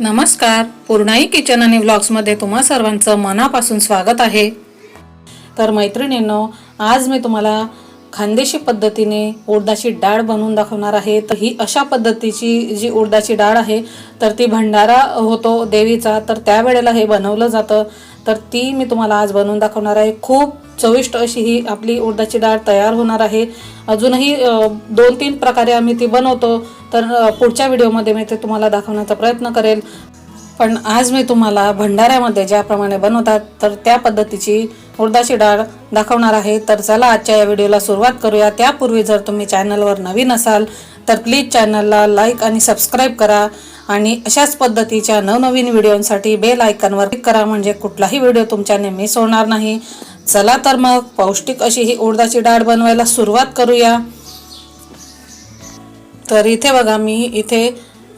नमस्कार. पूर्णाई किचन आणि व्लॉग्समध्ये तुम्हा सर्वांचं मनापासून स्वागत आहे. तर मैत्रिणींनो आज मी तुम्हाला खानदेशी पद्धतीने उडदाची डाळ बनवून दाखवणार आहे. तर ही अशा पद्धतीची जी उडदाची डाळ आहे तर ती भंडारा होतो देवीचा. तर त्यावेळेला हे बनवलं जातं. तर ती मी तुम्हाला आज बनवून दाखवणार आहे. खूप चविष्ट अशी ही आपली उडदाची डाळ तयार होणार आहे. अजूनही दोन तीन प्रकारे आम्ही ती बनवतो. तर पुढच्या व्हिडिओमध्ये मी ते तुम्हाला दाखवण्याचा प्रयत्न करेल. पण आज मी तुम्हाला भंडाऱ्यामध्ये ज्याप्रमाणे बनवतात तर त्या पद्धतीची उडदाची डाळ दाखवणार आहे. तर चला आजच्या या व्हिडिओला सुरुवात करूया. त्यापूर्वी जर तुम्ही चॅनलवर नवीन असाल तर प्लीज चॅनलला लाईक आणि सबस्क्राईब करा. आणि अशाच पद्धतीच्या नवनवीन व्हिडिओसाठी बेल आयकॉनवर क्लिक करा म्हणजे कुठलाही व्हिडिओ तुमच्याने मिस होणार नाही. चला तर मग पौष्टिक अशी ही उडदाची डाळ बनवायला सुरुवात करूया. तर इथे बघा मी इथे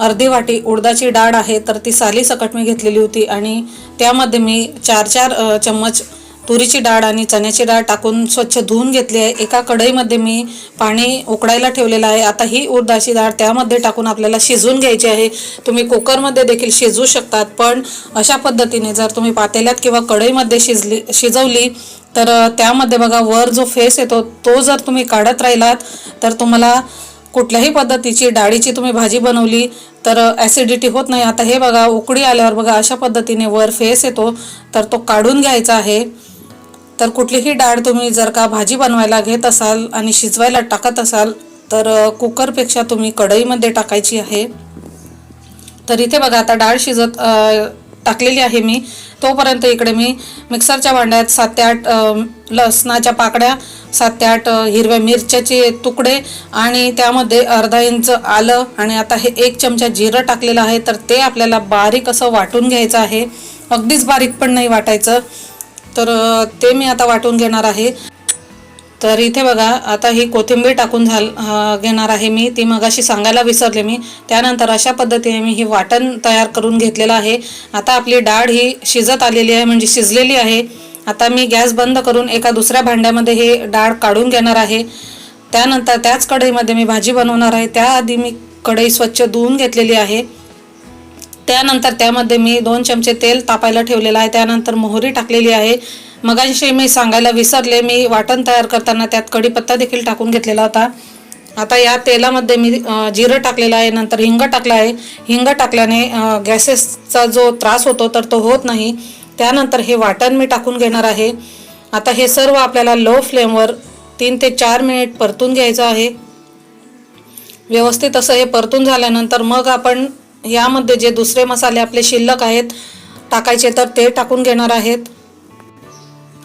अर्धी वाटी उडदाची डाळ आहे तर ती साली सकट मी घेतलेली होती आणि त्यामध्ये मी चार चार चम्मच तुरीची डाळ आणि चण्याची डाळ टाकून स्वच्छ धुवून घेतली आहे. एका कढईमध्ये मी पाणी उकडायला ठेवलेलं आहे. आता ही उडदाची डाळ त्यामध्ये टाकून आपल्याला शिजवून घ्यायची आहे. तुम्ही कुकरमध्ये देखील शिजवू शकतात पण अशा पद्धतीने जर तुम्ही पातेल्यात किंवा कढईमध्ये शिजली शिजवली तर त्यामध्ये बघा वर जो फेस येतो तो जर तुम्ही काढत राहिलात तर तुम्हाला कुठल्याही पद्धतीची डाळीची तुम्ही भाजी बनवली तर ॲसिडिटी होत नाही. आता हे बघा उकडी आल्यावर बघा अशा पद्धतीने वर फेस येतो तर तो काढून घ्यायचा आहे. तर कुठलीही डाळ तुम्ही जर का भाजी बनवायला घेत असाल आणि शिजवायला टाकत असाल तर कुकरपेक्षा तुम्ही कढईमध्ये टाकायची आहे. तर इथे बघा आता डाळ शिजत टाकलेली आहे मी. तोपर्यंत इकडे मी मिक्सरच्या भांड्यात सात ते आठ लसणाच्या पाकड्या सात ते आठ हिरव्या मिरच्याचे तुकडे आणि त्यामध्ये अर्धा इंच आलं आणि आता हे एक चमचा जिरं टाकलेलं आहे तर ते आपल्याला बारीक असं वाटून घ्यायचं आहे. अगदीच बारीक पण नाही वाटायचं. तर ते मी आता वाटून घेणार आहे. तर इथे बघा आता ही कोथिंबीर टाकून झाल घेणार आहे मी. ती मगाशी सांगायला विसरले मी. त्यानंतर अशा पद्धतीने मी ही वाटण तयार करून घेतलेलं आहे. आता आपली डाळ ही शिजत आलेली आहे म्हणजे शिजलेली आहे. आता मी गॅस बंद करून एका दुसऱ्या भांड्यामध्ये हे डाळ काढून घेणार आहे. त्यानंतर त्याच कढईमध्ये मी भाजी बनवणार आहे. त्याआधी मी कढई स्वच्छ धुवून घेतलेली आहे. त्यानंतर त्यामध्ये मी दोन चमचे तेल तापायला ठेवलेलं आहे. त्यानंतर मोहरी टाकलेली आहे. मगाशी मी सांगायला विसरले. मी वाटण तयार करताना त्यात कढीपत्ता देखील टाकून घेतलेला होता. आता या तेलामध्ये मी जिरं टाकलेलं आहे. नंतर हिंग टाकलं आहे. हिंग टाकल्याने गॅसेसचा जो त्रास होतो तर तो होत नाही. त्यानंतर हे वाटण मी टाकून घेणार आहे. आता हे सर्व आपल्याला लो फ्लेमवर तीन ते चार मिनिट परतून घ्यायचं आहे. व्यवस्थित असं हे परतून झाल्यानंतर मग आपण यामध्ये जे दुसरे मसाले आपले शिल्लक आहेत टाकायचे तर ते टाकून घेणार आहेत.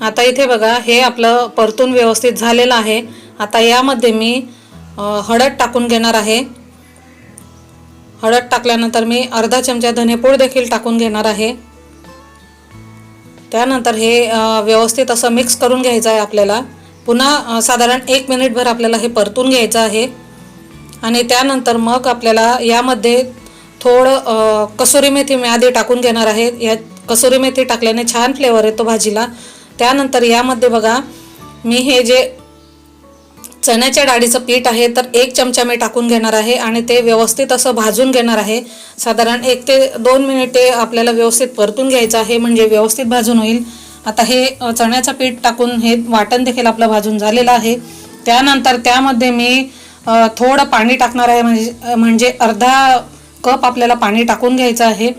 आता इथे बघा हे आपलं परतून व्यवस्थित झालेलं आहे. आता यामध्ये मी हळद टाकून घेणार आहे. हळद टाकल्यानंतर मी अर्धा चमचा धनेपूड देखील टाकून घेणार आहे. त्यानंतर हे व्यवस्थित असं मिक्स करून घ्यायचं आहे आपल्याला. पुन्हा साधारण एक मिनिटभर आपल्याला हे परतून घ्यायचं आहे. आणि त्यानंतर मग आपल्याला यामध्ये थोडं कसुरी मेथी मी आधी टाकून घेणार आहे. या कसुरी मेथी टाकल्याने छान फ्लेवर येतो भाजीला. त्यानंतर यामध्ये बघा मी हे जे चण्याच्या डाळीचं पीठ आहे तर एक चमचा मी टाकून घेणार आहे आणि ते व्यवस्थित असं भाजून घेणार आहे. साधारण एक ते दोन मिनिटे आपल्याला व्यवस्थित परतून घ्यायचं आहे म्हणजे व्यवस्थित भाजून होईल. आता हे चण्याचं पीठ टाकून हे वाटण देखील आपलं भाजून झालेलं आहे. त्यानंतर त्यामध्ये मी थोडं पाणी टाकणार आहे म्हणजे म्हणजे अर्धा कप आपल्याला पाणी टाकून घ्यायचं आहे.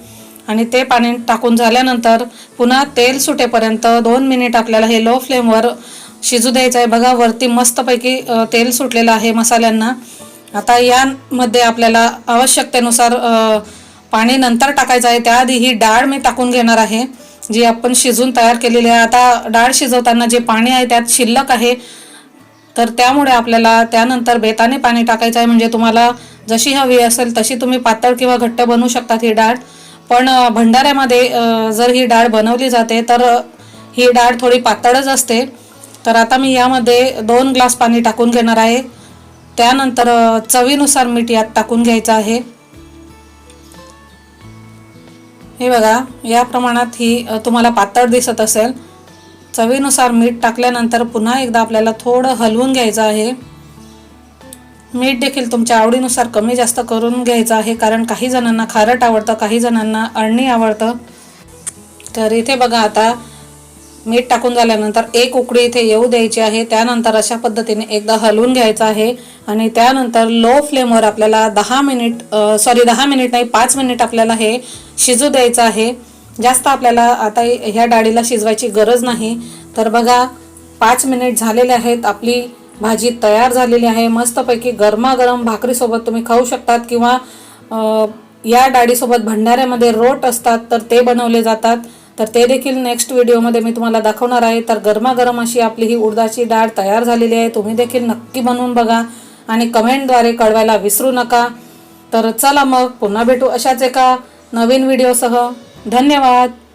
आणि ते पाणी टाकून झाल्यानंतर पुन्हा तेल सुटेपर्यंत दोन मिनिट आपल्याला हे लो फ्लेमवर शिजू द्यायचं आहे. बघा वरती मस्तपैकी तेल सुटलेलं आहे मसाल्यांना. आता यामध्ये आपल्याला आवश्यकतेनुसार पाणी नंतर टाकायचं आहे. त्याआधी ही डाळ मी टाकून घेणार आहे जी आपण शिजून तयार केलेली आहे. आता डाळ शिजवताना जे पाणी आहे त्यात शिल्लक आहे. तर त्यामुळे आपल्याला त्यानंतर बेताने पाणी टाकायचं आहे. म्हणजे तुम्हाला जशी हवी असेल तशी तुम्ही पातळ किंवा घट्ट बनवू शकतात ही डाळ. पण भंडाऱ्यामध्ये जर ही डाळ बनवली जाते तर ही डाळ थोडी पातळच असते. तर आता मी यामध्ये दोन ग्लास पाणी टाकून घेणार आहे. त्यानंतर चवीनुसार मीठ यात टाकून घ्यायचं आहे. हे बघा या प्रमाणात ही तुम्हाला पातळ दिसत असेल. चवीनुसार मीठ टाकल्यानंतर पुन्हा एकदा आपल्याला थोडं हलवून घ्यायचं आहे. मीठ देखील तुमच्या आवडीनुसार कमी जास्त करून घ्यायचं आहे कारण काही जणांना खारट आवडतं काही जणांना अळणी आवडतं. तर इथे बघा आता मीठ टाकून झाल्यानंतर एक उकडी इथे येऊ द्यायची आहे. त्यानंतर अशा पद्धतीने एकदा हलवून घ्यायचं आहे आणि त्यानंतर लो फ्लेमवर आपल्याला दहा मिनिट सॉरी दहा मिनिट नाही पाच मिनिट आपल्याला हे शिजू द्यायचं आहे. जास्त आपल्याला आता ह्या डाळीला शिजवायची गरज नाही. तर बघा पाच मिनिट झालेले आहेत. आपली भाजी तयार झालेली आहे. मस्तपैकी गरमागरम भाकरीसोबत तुम्ही खाऊ शकतात किंवा या डाळीसोबत भंडाऱ्यामध्ये रोट असतात तर ते बनवले जातात. तर ते देखील नेक्स्ट व्हिडिओमध्ये मी तुम्हाला दाखवणार आहे. तर गरमागरम अशी आपली ही उडदाची डाळ तयार झालेली आहे. तुम्ही देखील नक्की बनवून बघा आणि कमेंटद्वारे कळवायला विसरू नका. तर चला मग पुन्हा भेटू अशाच एका नवीन व्हिडिओसह. धन्यवाद.